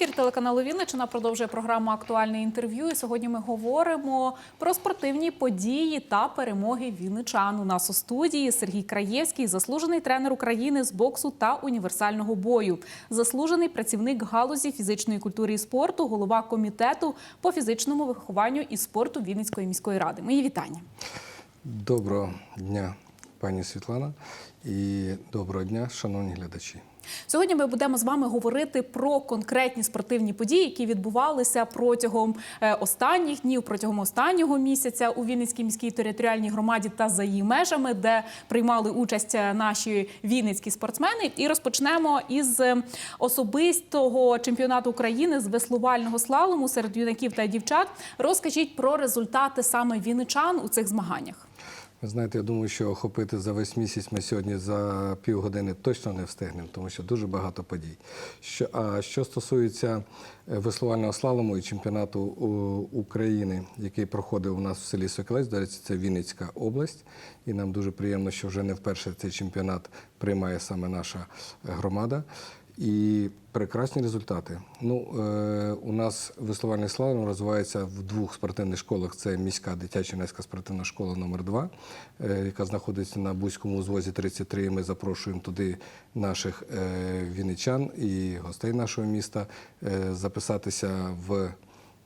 Ефір телеканалу Вінниччина продовжує програму Актуальне інтерв'ю. І сьогодні ми говоримо про спортивні події та перемоги вінничан. У нас у студії Сергій Краєвський, заслужений тренер України з боксу та універсального бою, заслужений працівник галузі фізичної культури і спорту, голова комітету по фізичному вихованню і спорту Вінницької міської ради. Мої вітання. Доброго дня, пані Світлана, і доброго дня, шановні глядачі. Сьогодні ми будемо з вами говорити про конкретні спортивні події, які відбувалися протягом е, останніх днів, протягом останнього місяця у Вінницькій міській територіальній громаді та за її межами, де приймали участь е, наші вінницькі спортсмени. І розпочнемо із е, особистого чемпіонату України з веслувального слалому серед юнаків та дівчат. Розкажіть про результати саме вінничан у цих змаганнях. Ви знаєте, я думаю, що охопити за весь місяць ми сьогодні за півгодини точно не встигнемо, тому що дуже багато подій. Що, а що стосується е, веслувального слалому і чемпіонату України, який проходив у нас в селі Соколець, до речі, це Вінницька область, і нам дуже приємно, що вже не вперше цей чемпіонат приймає саме наша громада. І прекрасні результати. Ну, е, у нас веслувальний слалом розвивається в двох спортивних школах. Це міська дитяча юнацька спортивна школа номер 2 е, яка знаходиться на Бузькому узвозі 33. І Ми запрошуємо туди наших е, вінничан і гостей нашого міста записатися в,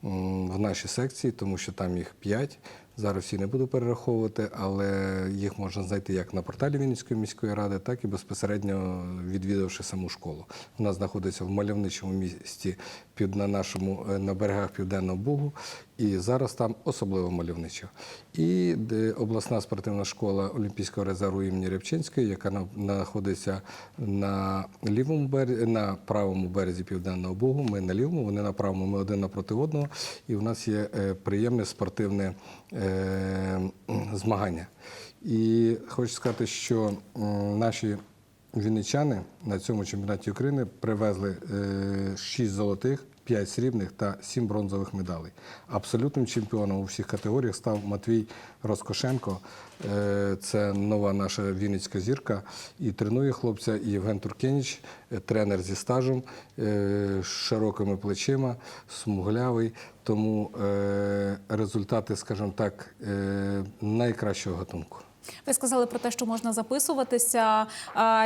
в наші секції, тому що там їх 5. Зараз всі не буду перераховувати, але їх можна знайти як на порталі Вінницької міської ради, так і безпосередньо відвідавши саму школу. Вона знаходиться в мальовничому місті на нашому е, на берегах Південного Бугу, і зараз там особливо мальовничо. І обласна спортивна школа Олімпійського резерву імені Рябчинської, яка знаходиться на лівому березі, на правому березі Південного Бугу. Ми на лівому, вони на правому, ми один напроти одного. І в нас є е, приємне спортивне е, змагання. І хочу сказати, що наші вінничани на цьому чемпіонаті України привезли 6 золотих, 5 срібних та 7 бронзових медалей. Абсолютним чемпіоном у всіх категоріях став Матвій Роскошенко. Е, Це нова наша вінницька зірка. І тренує хлопця Євген Туркеніч, е, тренер зі стажем, е, з широкими плечима, смуглявий. Тому результати, скажімо так, найкращого гатунку. Ви сказали про те, що можна записуватися.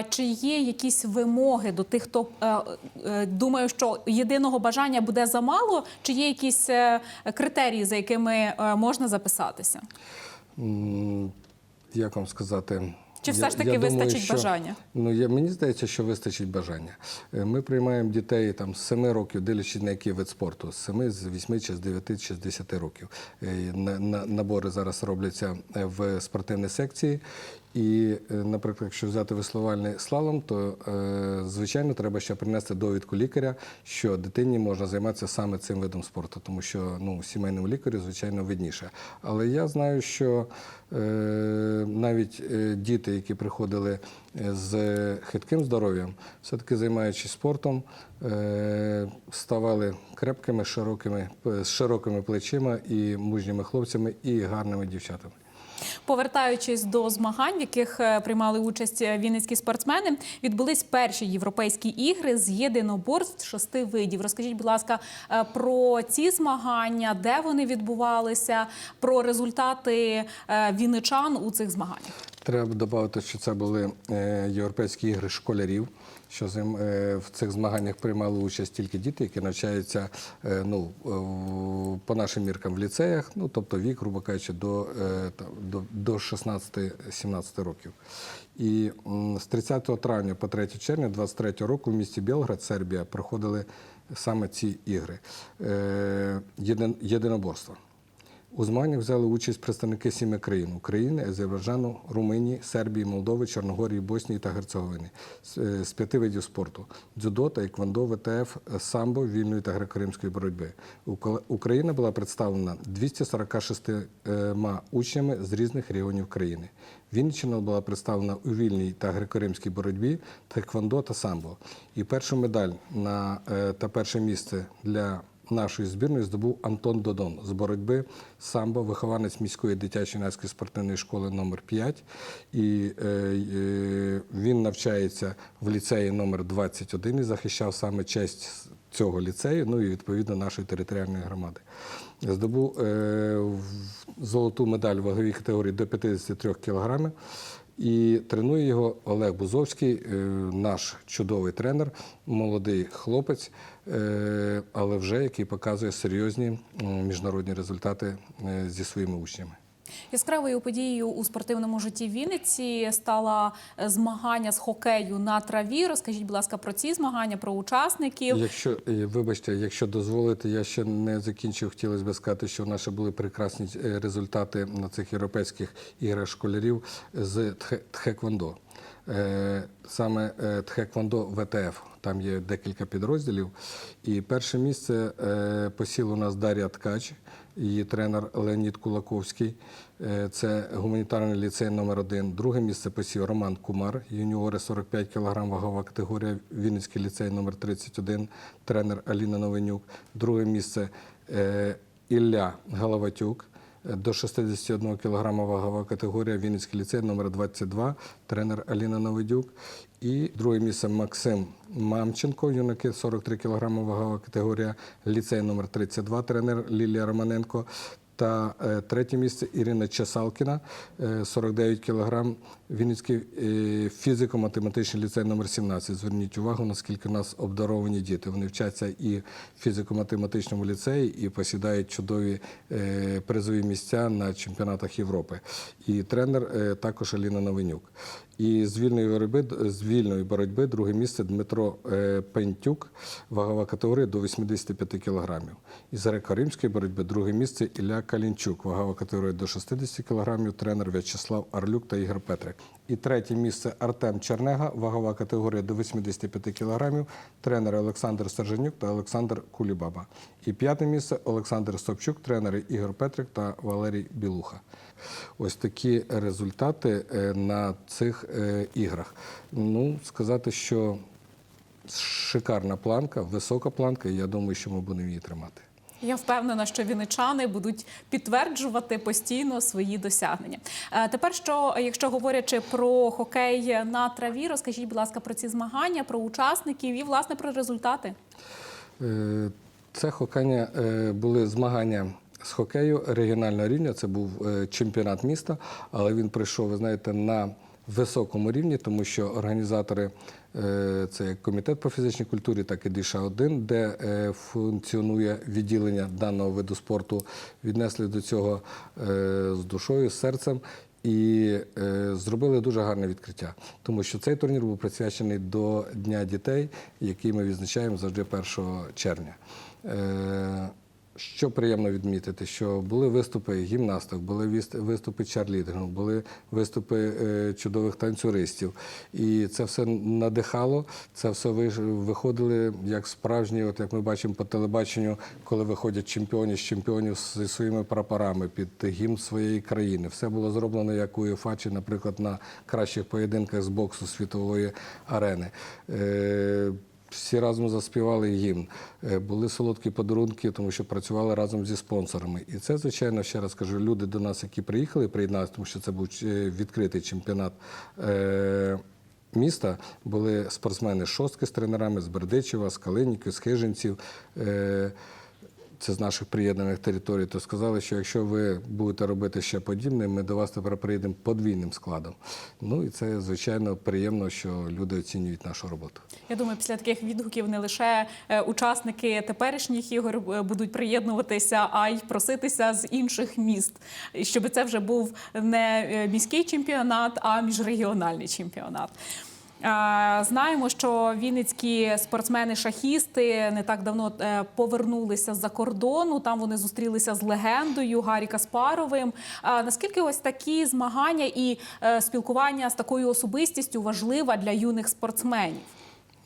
Чи є якісь вимоги до тих, хто е, е, думає, що єдиного бажання буде замало? Чи є якісь е, критерії, за якими можна записатися? Як вам сказати? Чи все ж таки вистачить що, бажання? Ну, я, мені здається, що вистачить бажання. Е, Ми приймаємо дітей там, з 7 років, дивлячись на який вид спорту, з 7, з 8, чи з 9, чи з 10 років. Е, на- на- Набори зараз робляться е, в спортивній секції. І, е, наприклад, якщо взяти веслувальний слалом, то е, звичайно треба ще принести довідку лікаря, що дитині можна займатися саме цим видом спорту, тому що ну, сімейному лікарю, звичайно, видніше. Але я знаю, що е, навіть діти, які приходили з хитким здоров'ям, все-таки займаючись спортом, ставали крепкими, широкими, з широкими плечима і мужніми хлопцями, і гарними дівчатами. Повертаючись до змагань, в яких е, приймали участь е, вінницькі спортсмени, відбулись перші європейські ігри з єдиноборств шести видів. Розкажіть, будь ласка, е, про ці змагання, де вони відбувалися, про результати віничан у цих змаганнях. Треба додати, що це були е, європейські ігри школярів. Що е, в цих змаганнях приймали участь тільки діти, які навчаються е, ну, по нашим міркам в ліцеях, ну тобто вік, грубо кажучи, до, до, до 16-17 років. І з 30 травня по 3 червня 23 року в місті Білград, Сербія, проходили саме ці ігри єдиноборства. У змаганнях взяли участь представники сіми країн України, Азербайджану, Румунії, Сербії, Молдови, Чорногорії, Боснії та Герцеговини з, е, п'яти видів спорту: дзюдо, тайквондо, ВТФ, самбо, вільної та греко-римської боротьби. Україна була представлена 246 учнями з різних регіонів країни. Вінниччина була представлена у вільній та греко-римській боротьбі, тайквондо та самбо. І першу медаль на, е, та перше місце для нашої збірної здобув Антон Додон з боротьби самбо, вихованець міської дитячої юнацької спортивної школи номер 5 І е, е, він навчається в ліцеї номер 21 і захищав саме честь цього ліцею, ну і відповідно нашої територіальної громади. Здобув е, золоту медаль ваговій категорії до 53 кілограмів. І тренує його Олег Бузовський, е, наш чудовий тренер, молодий хлопець, е, але вже який показує серйозні міжнародні результати е, зі своїми учнями. Яскравою подією у спортивному житті Вінниці стала е, змагання з хокею на траві. Розкажіть, будь ласка, про ці змагання, про учасників. Якщо е, вибачте, якщо дозволите, я ще не закінчив. Хотілося б сказати, що в нас були прекрасні е, результати на цих європейських іграх школярів з тхеквондо. Саме тхеквондо ВТФ. Там є декілька підрозділів. І перше місце посіла у нас Дар'я Ткач, її тренер Леонід Кулаковський. Е, Це гуманітарний ліцей номер 1 Друге місце посів Роман Кумар, юніори 45 кг вагова категорія, Вінницький ліцей номер 31 тренер Аліна Новенюк. Друге місце е, Ілля Галаватюк. е, До 61 кг вагова категорія Вінницький ліцей номер 22 тренер Аліна Новидюк. І друге місце Максим Мамченко, юнаки 43 кг вагова категорія, ліцей номер 32 тренер Лілія Романенко. Та е, третє місце Ірина Чесалкіна, е, 49 кг, Вінницький е, фізико-математичний ліцей номер 17. Зверніть увагу, наскільки у нас обдаровані діти. Вони вчаться і в фізико-математичному ліцеї, і посідають чудові е, призові місця на чемпіонатах Європи. І тренер також Аліна Новинюк. І з вільної боротьби, з вільної боротьби друге місце Дмитро е, Пентюк, вагова категорія до 85 кілограмів. І з греко-римської боротьби друге місце Ілля Калінчук, вагова категорія до 60 кілограмів, тренер В'ячеслав Арлюк та Ігор Петрик. І третє місце Артем Чернега, вагова категорія до 85 кілограмів, тренери Олександр Сержанюк та Олександр Кулібаба. І п'яте місце Олександр Собчук, тренери Ігор Петрик та Валерій Білуха. Ось такі результати е, на цих е, іграх. Ну, сказати, що шикарна планка, висока планка, і я думаю, що ми будемо її тримати. Я впевнена, що вінничани будуть підтверджувати постійно свої досягнення. Е, Тепер, що якщо говорячи про хокей на траві, розкажіть, будь ласка, про ці змагання, про учасників і власне про результати. Е, Це хокання е, були змагання з хокею регіонального рівня. Це був чемпіонат міста, але він прийшов, ви знаєте, на високому рівні, тому що організатори це як комітет по фізичній культурі, так і Діша 1 де е, функціонує відділення даного виду спорту, віднесли до цього е, з душою, з серцем. І е, зробили дуже гарне відкриття, тому що цей турнір був присвячений до Дня дітей, який ми відзначаємо завжди 1 червня. Е, що приємно відмітити, що були виступи гімнасток, були виступи чарлідингу, були виступи е, чудових танцюристів. І це все надихало, це все виходили як справжні, от як ми бачимо по телебаченню, коли виходять чемпіони з чемпіонів зі своїми прапорами під гімн своєї країни. Все було зроблено як у УЄФА чи, наприклад, на кращих поєдинках з боксу світової арени. Всі разом заспівали гімн. Е, Були солодкі подарунки, тому що працювали разом зі спонсорами. І це, звичайно, ще раз кажу, люди до нас, які приїхали, приєдналися, тому що це був е, відкритий чемпіонат. е, Міста були спортсмени з шостки з тренерами з Бердичева, з Калинівки, з Хижинців. Це з наших приєднаних територій, то сказали, що якщо ви будете робити ще подібне, ми до вас тепер приїдемо подвійним складом. Ну і це звичайно приємно, що люди оцінюють нашу роботу. Я думаю, після таких відгуків не лише е, учасники теперішніх ігор е, будуть приєднуватися, а й проситися з інших міст, щоб це вже був не е, міський чемпіонат, а міжрегіональний чемпіонат. Знаємо, що вінницькі спортсмени-шахісти не так давно е, повернулися з-за кордону. Там вони зустрілися з легендою Гаррі Каспаровим. Наскільки ось такі змагання і е, спілкування з такою особистістю важлива для юних спортсменів?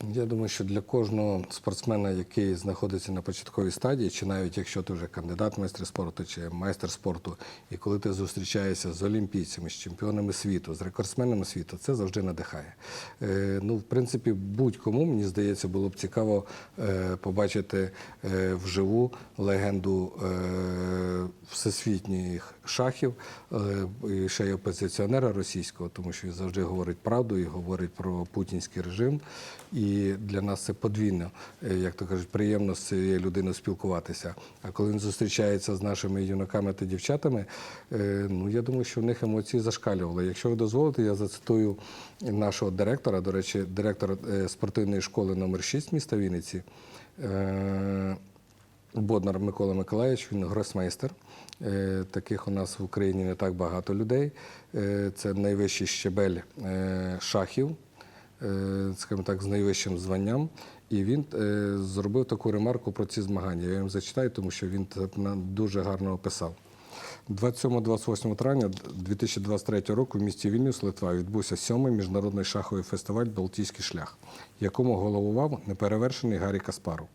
Я думаю, що для кожного спортсмена, який знаходиться на початковій стадії, чи навіть якщо ти вже кандидат в майстри спорту чи майстер спорту, і коли ти зустрічаєшся з олімпійцями, з чемпіонами світу, з рекордсменами світу, це завжди надихає. Е, ну, в принципі, будь-кому, мені здається, було б цікаво е, побачити е, вживу легенду е, всесвітніх шахів, е, і ще й опозиціонера російського, тому що він завжди говорить правду і говорить про путінський режим. І для нас це подвійно, е, як то кажуть, приємно з цією людиною спілкуватися. А коли він зустрічається з нашими юнаками та дівчатами, е, ну я думаю, що в них емоції зашкалювали. Якщо ви дозволите, я зацитую нашого директора, до речі, директора спортивної школи номер 6 міста Вінниці. Боднар Микола Миколаївич, він гросмейстер. Е, Таких у нас в Україні не так багато людей. Е, Це найвищий щебель е, шахів, скажімо так, з найвищим званням. І він зробив таку ремарку про ці змагання. Я їм зачитаю, тому що він дуже гарно описав. 27-28 травня 2023 року в місті Вільнюс, Литва, відбувся сьомий міжнародний шаховий фестиваль Балтійський шлях, якому головував неперевершений Гаррі Каспаров.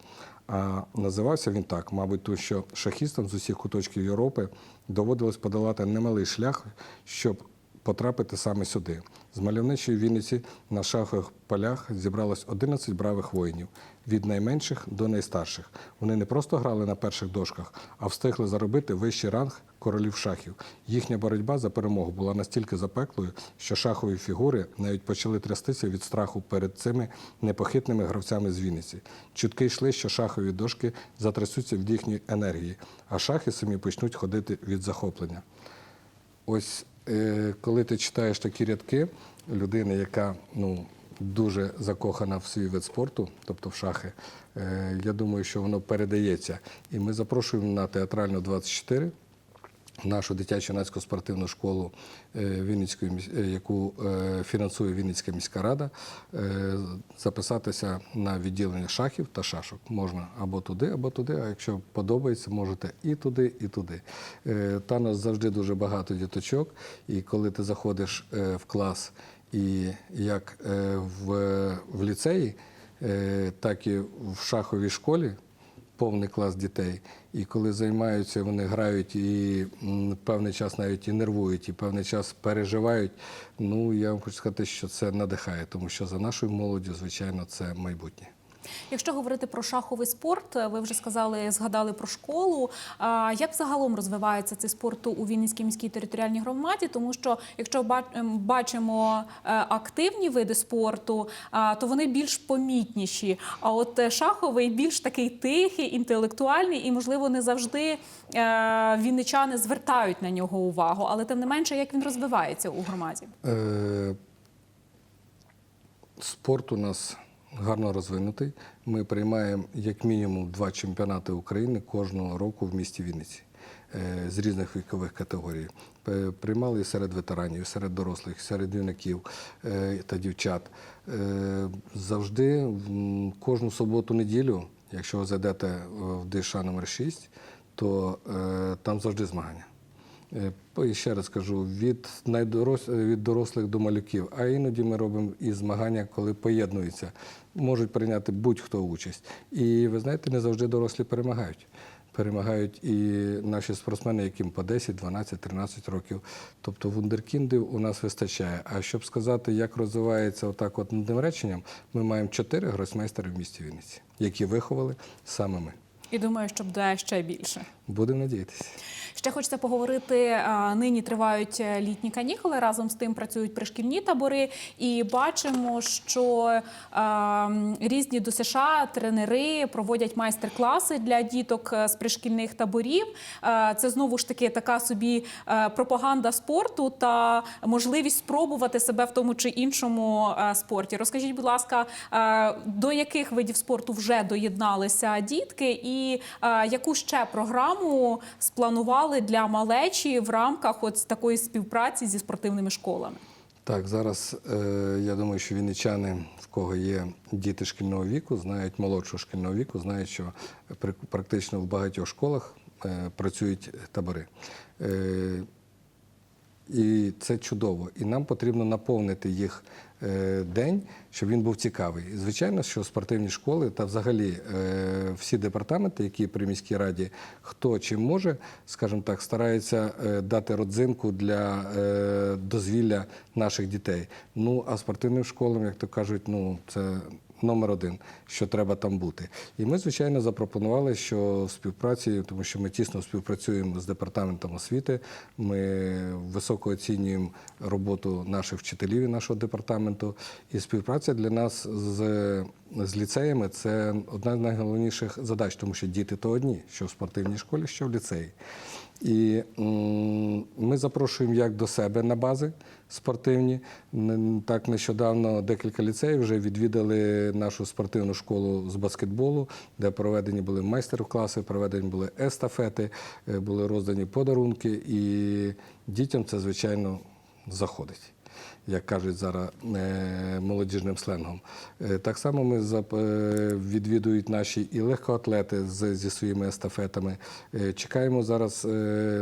А називався він так, мабуть, тому що шахістам з усіх куточків Європи доводилось подолати немалий шлях, щоб потрапити саме сюди. З мальовничої Вінниці на шахових полях зібралось 11 бравих воїнів від найменших до найстарших. Вони не просто грали на перших дошках, а встигли заробити вищий ранг королів шахів. Їхня боротьба за перемогу була настільки запеклою, що шахові фігури навіть почали трястися від страху перед цими непохитними гравцями з Вінниці. Чутки йшли, що шахові дошки затрясуться від їхньої енергії, а шахи самі почнуть ходити від захоплення. Ось коли ти читаєш такі рядки людини, яка ну, дуже закохана в свій вид спорту, тобто в шахи, е, я думаю, що воно передається. І ми запрошуємо на театральну 24 нашу дитячу юнацьку спортивну школу, е, Вінницької, е, яку е, фінансує Вінницька міська рада, записатися на відділення шахів та шашок. Можна або туди, або туди. А якщо подобається, можете і туди, і туди. Та нас завжди дуже багато діточок. І коли ти заходиш в клас, і як в, в ліцеї, так і в шаховій школі повний клас дітей. І коли займаються, вони грають і певний час навіть і нервують, і певний час переживають. Ну я вам хочу сказати, що це надихає, тому що за нашою молоддю, звичайно, це майбутнє. Якщо говорити про шаховий спорт, ви вже сказали, згадали про школу. Як загалом розвивається цей спорт у Вінницькій міській територіальній громаді? Тому що якщо ем, бачимо е, активні види спорту, то вони більш помітніші. А от е, шаховий більш такий тихий, інтелектуальний і, можливо, не завжди е, вінничани звертають на нього увагу. Але тим не менше, як він розвивається у громаді? Е, Спорт у нас гарно розвинутий. Ми приймаємо як мінімум два чемпіонати України кожного року в місті Вінниці е, з різних вікових категорій. Приймали і серед ветеранів, серед дорослих, серед юнаків е, та дівчат. Е, Завжди кожну суботу-неділю, якщо ви зайдете е, в ДШ номер 6, то е, там завжди змагання. Е, І ще раз кажу, від, найдорос... е, від дорослих до малюків, а іноді ми робимо і змагання, коли поєднуються. Можуть прийняти будь-хто участь. І ви знаєте, не завжди дорослі перемагають. Перемагають і наші спортсмени, яким по 10, 12, 13 років. Тобто вундеркіндів у нас вистачає. А щоб сказати, як розвивається отак от одним реченням, ми маємо чотири гросмейстери в місті Вінниці, які виховали саме ми. І думаю, що буде ще більше. Будемо надіятися. Ще хочеться поговорити. Нині тривають е, літні канікули. Разом з тим працюють пришкільні табори, і бачимо, що а, різні до США тренери проводять майстер-класи для діток е, з пришкільних таборів. Е, Це знову ж таки така собі е, пропаганда спорту та можливість спробувати себе в тому чи іншому е, спорті. Розкажіть, будь ласка, е, до яких видів спорту вже доєдналися дітки, і е, яку ще програму спланували для малечі в рамках от такої співпраці зі спортивними школами? Так, зараз е, я думаю, що вінничани, в кого є діти шкільного віку, знають молодшого шкільного віку, знають, що практично в багатьох школах е, працюють табори. Е, і це чудово. І нам потрібно наповнити їх день, щоб він був цікавий. І, звичайно, що спортивні школи та взагалі е, всі департаменти, які при міській раді, хто чим може, скажімо так, стараються е, дати родзинку для е, дозвілля наших дітей. Ну а спортивним школам, як то кажуть, ну це номер один, що треба там бути. І ми, звичайно, запропонували, що в співпраці, тому що ми тісно співпрацюємо з департаментом освіти, ми високо оцінюємо роботу наших вчителів і нашого департаменту. І співпраця для нас з, з ліцеями це одна з найголовніших задач, тому що діти то одні, що в спортивній школі, що в ліцеї. І ми запрошуємо як до себе на бази спортивні. Так нещодавно декілька ліцеїв вже відвідали нашу спортивну школу з баскетболу, де проведені були майстер-класи, проведені були естафети, е, були роздані подарунки, і дітям це звичайно заходить. Як кажуть зараз е, молодіжним сленгом. Е, Так само ми е, відвідують наші і легкоатлети зі своїми естафетами. Чекаємо зараз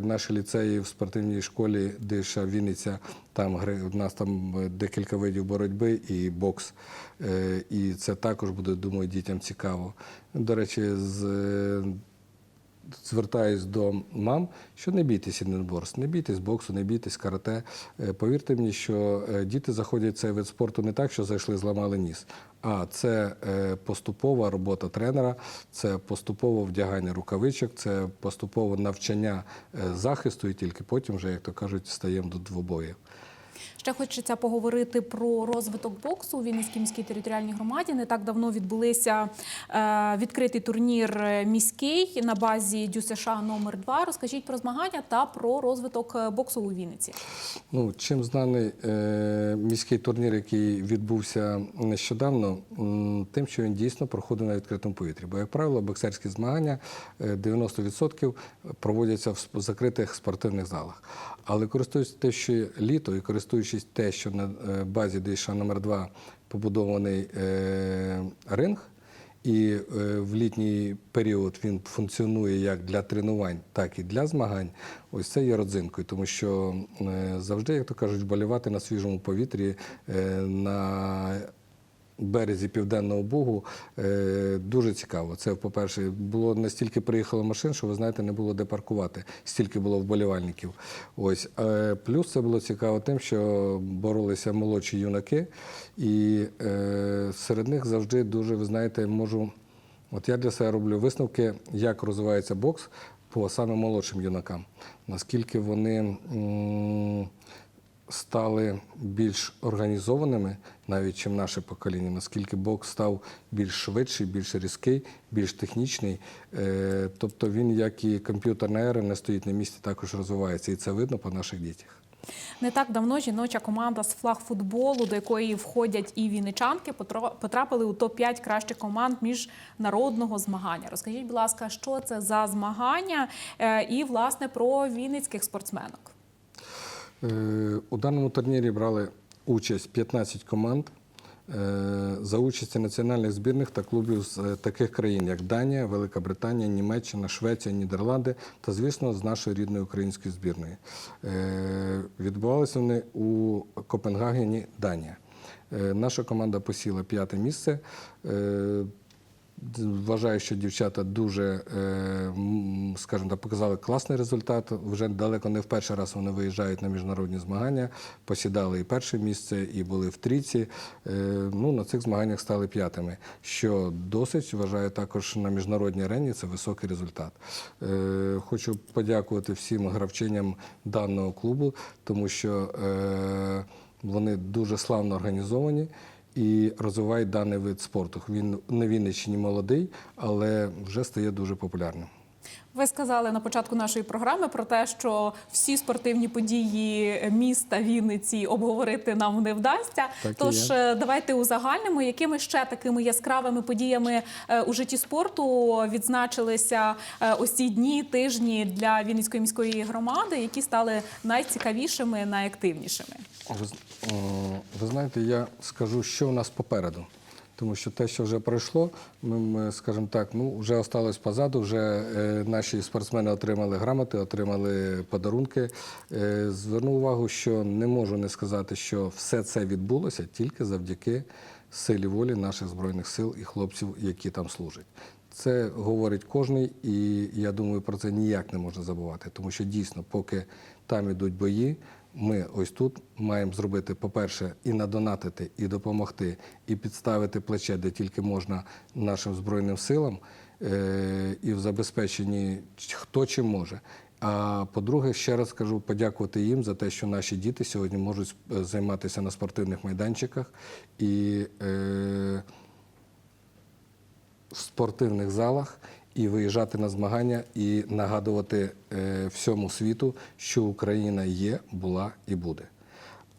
наші ліцеї в спортивній школі Диша Вінниця. Там гри- у нас там декілька видів боротьби і бокс. І це також буде, думаю, дітям цікаво. До речі, з звертаюсь до мам, що не бійтесь єдиноборств, не бійтесь боксу, не бійтесь карате. Е, Повірте мені, що е, діти заходять в цей вид спорту не так, що зайшли, зламали ніс. А це е, поступова робота тренера, це поступове вдягання рукавичок, це поступове навчання захисту, і тільки потім, вже, як то кажуть, стаємо до двобоїв. Ще хочеться поговорити про розвиток боксу у Вінницькій міській територіальній громаді. Не так давно відбулися е, відкритий турнір е, міський на базі ДЮСШ номер 2 Розкажіть про змагання та про розвиток е, боксу у Вінниці. Ну, чим знаний міський турнір, який відбувся нещодавно, тим, що він дійсно проходив на відкритому повітрі. Бо, як правило, боксерські змагання е, 90% проводяться в закритих спортивних залах. Але користуючись те, що літо, і користуючись те, що на е, базі ДШ номер 2 побудований е, ринг, і е, в літній період він функціонує як для тренувань, так і для змагань. Ось це є родзинкою, тому що завжди, як то кажуть, болівати на свіжому повітрі на березі Південного Бугу е, дуже цікаво. Це, по-перше, було настільки приїхало машин, що ви знаєте, не було де паркувати, стільки було вболівальників. Ось Е, плюс це було цікаво тим, що боролися молодші юнаки, і е, серед них завжди дуже, ви знаєте, можу. От я для себе роблю висновки, як розвивається бокс по саме молодшим юнакам. Наскільки вони стали більш організованими, навіть чим наше покоління, наскільки бокс став більш швидший, більш різкий, більш технічний. Е, тобто він, як і комп'ютерна ера, не стоїть на місці, також розвивається. І це видно по наших дітях. Не так давно жіноча команда з флагфутболу, до якої входять і вінничанки, потро- потрапили у топ-5 кращих команд міжнародного змагання. Розкажіть, будь ласка, що це за змагання е, і власне про вінницьких спортсменок. Е, У даному турнірі брали участь 15 команд е, за участі національних збірних та клубів з е, таких країн, як Данія, Велика Британія, Німеччина, Швеція, Нідерланди та, звісно, з нашої рідної української збірної. Відбувалися вони у Копенгагені, Данія. Наша команда посіла п'яте місце. Вважаю, що дівчата дуже, е, скажімо так, показали класний результат. Вже далеко не в перший раз вони виїжджають на міжнародні змагання, посідали і перше місце, і були в трійці. Е, Ну, на цих змаганнях стали п'ятими, що досить вважаю також на міжнародній арені. Це високий результат. Е, Хочу подякувати всім гравчиням даного клубу, тому що вони дуже славно організовані і розвивають даний вид спорту. Він на Вінниччині молодий, але вже стає дуже популярним. Ви сказали на початку нашої програми про те, що всі спортивні події міста Вінниці обговорити нам не вдасться. Так Тож е, давайте узагальнимо, якими ще такими яскравими подіями е, у житті спорту відзначилися е, ось ці дні, тижні для Вінницької міської громади, які стали найцікавішими, найактивнішими. Ви, ви знаєте, я скажу, що у нас попереду. Тому що те, що вже пройшло, ми, скажімо так, ну вже осталось позаду. Вже е, наші спортсмени отримали грамоти, отримали подарунки. Е, зверну увагу, що не можу не сказати, що все це відбулося тільки завдяки силі волі наших збройних сил і хлопців, які там служать. Це говорить кожний, і я думаю, про це ніяк не можна забувати, тому що дійсно, поки там ідуть бої, ми ось тут маємо зробити, по-перше, і надонатити, і допомогти, і підставити плече, де тільки можна нашим Збройним силам, е, і в забезпеченні хто чим може. А по-друге, ще раз кажу, подякувати їм за те, що наші діти сьогодні можуть е, займатися на спортивних майданчиках і е, в спортивних залах і виїжджати на змагання і нагадувати е, всьому світу, що Україна є, була і буде.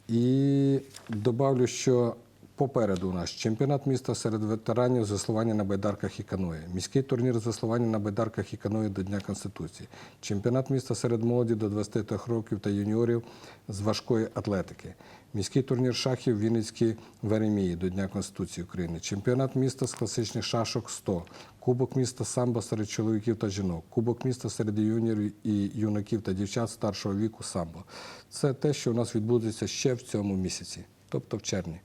І добавлю, що попереду у нас чемпіонат міста серед ветеранів з веслування на байдарках і каної, міський турнір з веслування на байдарках і каної до Дня Конституції, чемпіонат міста серед молоді до 23 років та юніорів з важкої атлетики, міський турнір шахів Вінницький Веремії до Дня Конституції України, чемпіонат міста з класичних шашок 100, Кубок міста самбо серед чоловіків та жінок, Кубок міста серед юніорів і юнаків та дівчат старшого віку самбо. Це те, що у нас відбудеться ще в цьому місяці. Тобто в червні.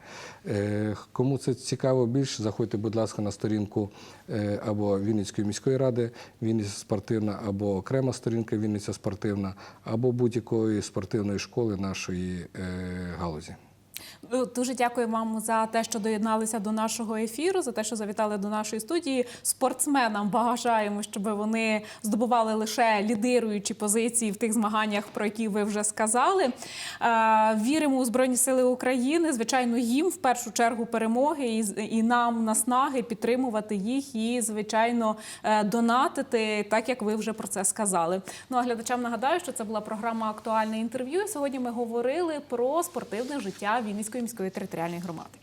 Е, Кому це цікаво більше, заходьте, будь ласка, на сторінку е, або Вінницької міської ради, Вінниця спортивна, або окрема сторінка Вінниця спортивна, або будь-якої спортивної школи нашої е, галузі. Ну, Дуже дякую вам за те, що доєдналися до нашого ефіру, за те, що завітали до нашої студії. Спортсменам бажаємо, щоб вони здобували лише лідируючі позиції в тих змаганнях, про які ви вже сказали. Е, Віримо у Збройні Сили України. Звичайно, їм в першу чергу перемоги і, нам наснаги підтримувати їх і, звичайно, е, донатити, так як ви вже про це сказали. Ну а глядачам нагадаю, що це була програма Актуальне інтерв'ю. Сьогодні ми говорили про спортивне життя Вінницької міської територіальної громади.